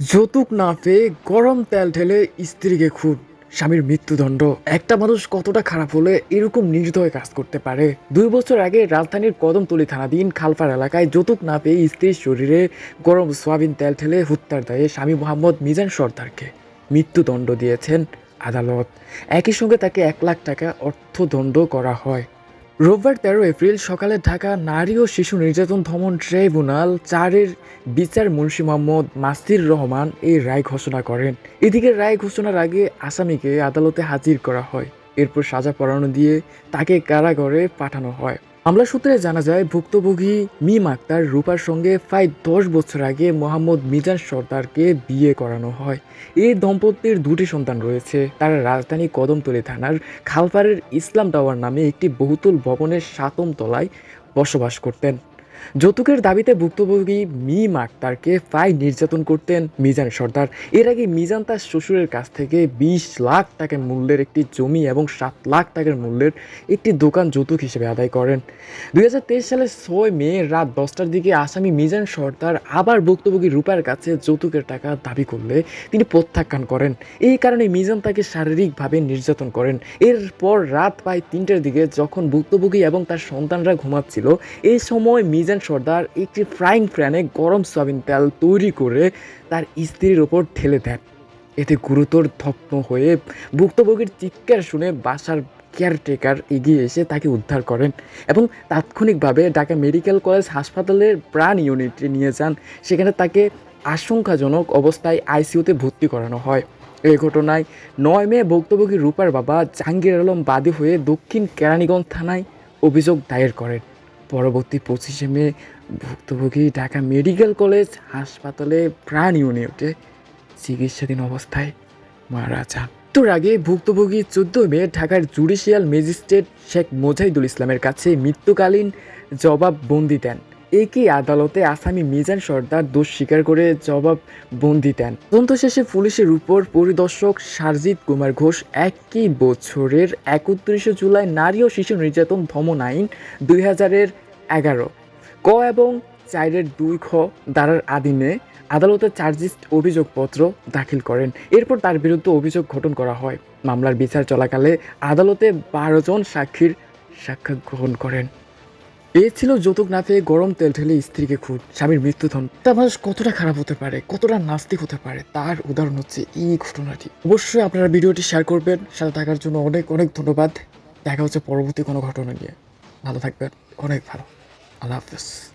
যৌতুক না পেয়ে গরম তেল ঠেলে স্ত্রীকে খুন। স্বামীর মৃত্যুদণ্ড। একটা মানুষ কতটা খারাপ হলে এরকম নির্দয় কাজ করতে পারে? দুই বছর আগে রাজধানীর কদমতলী থানাধীন খালপার এলাকায় যৌতুক না পেয়ে স্ত্রীর শরীরে গরম সোয়াবিন তেল ঠেলে হত্যার দায়ে স্বামী মোহাম্মদ মিজান সর্দারকে মৃত্যুদণ্ড দিয়েছেন আদালত। একই সঙ্গে তাকে এক লাখ টাকা অর্থদণ্ড করা হয়। রোববার তেরো এপ্রিল সকালে ঢাকা নারী ও শিশু নির্যাতন ধমন ট্রাইব্যুনাল চারের বিচার মুন্সি মোহাম্মদ মাসির রহমান এই রায় ঘোষণা করেন। এদিকে রায় ঘোষণার আগে আসামিকে আদালতে হাজির করা হয়। এরপর সাজা পড়ানো দিয়ে তাকে কারাগারে পাঠানো হয়। মামলা সূত্রে জানা যায়, ভুক্তভোগী মিম আক্তার রূপার সঙ্গে প্রায় দশ বছর আগে মোহাম্মদ মিজান সর্দারকে বিয়ে করানো হয়। এই দম্পতির দুটি সন্তান রয়েছে। তারা রাজধানী কদমতলী থানার খালপাড়ের ইসলাম টাওয়ার নামে একটি বহুতল ভবনের সাতম তলায় বসবাস করতেন। যৌতুকের দাবিতে ভুক্তভোগী মিম আক্তারকে প্রায় নির্যাতন করতেন মিজান সর্দার। এর আগে মিজান তার শ্বশুরের কাছ থেকে বিশ লাখ টাকা মূল্যের একটি জমি এবং সাত লাখ টাকার মূল্যের একটি দোকান যৌতুক হিসেবে আদায় করেন। দুই সালের ছয় মে রাত দশটার দিকে আসামি মিজান সর্দার আবার ভুক্তভোগী রূপার কাছে যৌতুকের টাকা দাবি করলে তিনি প্রত্যাখ্যান করেন। এই কারণে মিজান তাকে শারীরিকভাবে নির্যাতন করেন। এরপর রাত প্রায় তিনটের দিকে যখন ভুক্তভোগী এবং তার সন্তানরা ঘুমাচ্ছিল এই সময় মিজান সর্দার একটি ফ্রাইং প্যানে গরম সয়াবিন তেল তৈরি করে তার স্ত্রীর ওপর ঠেলে দেন। এতে গুরুতর ধপ্ন হয়ে ভুক্তভোগীর চিৎকার শুনে বাসার কেয়ারটেকার এগিয়ে এসে তাকে উদ্ধার করেন এবং তাৎক্ষণিকভাবে ঢাকা মেডিকেল কলেজ হাসপাতালের প্রাণ ইউনিটে নিয়ে যান। সেখানে তাকে আশঙ্কাজনক অবস্থায় আইসিইউতে ভর্তি করানো হয়। এই ঘটনায় নয় মে ভুক্তভোগী রূপার বাবা জাহাঙ্গীর আলম বাদী হয়ে দক্ষিণ কেরানীগঞ্জ থানায় অভিযোগ দায়ের করেন। পরবর্তী পঁচিশে মে, ভুক্তভোগী ঢাকা মেডিকেল কলেজ হাসপাতালে প্রাণ ইউনিটে চিকিৎসাধীন অবস্থায় মারা যান। মৃত্যুর আগে ভুক্তভোগী চোদ্দ মে ঢাকার জুডিশিয়াল ম্যাজিস্ট্রেট শেখ মোজাহিদুল ইসলামের কাছে মৃত্যুকালীন জবাববন্দি দেন। একই আদালতে আসামি মিজান সর্দার দোষ স্বীকার করে জবাব বন্দি দেন। তদন্ত শেষে পুলিশের উপর পরিদর্শক সারজিৎ কুমার ঘোষ একই বছরের একত্রিশে জুলাই নারী ও শিশু নির্যাতন ধমন আইন দুই হাজারের এগারো। ক এবং চারের দুই খ দ্বারার আদিনে আদালতে চার্জিস অভিযোগপত্র দাখিল করেন। এরপর তার বিরুদ্ধে অভিযোগ গঠন করা হয়। মামলার বিচার চলাকালে আদালতে বারো জন সাক্ষীর সাক্ষাৎ গ্রহণ করেন। এ ছিল যৌতুক না পেয়ে গরম তেল ঢেলে স্ত্রীকে খুন, স্বামীর মৃত্যুধন তা মানুষ কতটা খারাপ হতে পারে, কতটা নাস্তিক হতে পারে, তার উদাহরণ হচ্ছে এই ঘটনাটি। অবশ্যই আপনারা ভিডিওটি শেয়ার করবেন। সাথে থাকার জন্য অনেক অনেক ধন্যবাদ। দেখা হচ্ছে পরবর্তী কোনো ঘটনা নিয়ে। ভালো থাকবেন। অনেক ভালো আল্লাহ হাফেজ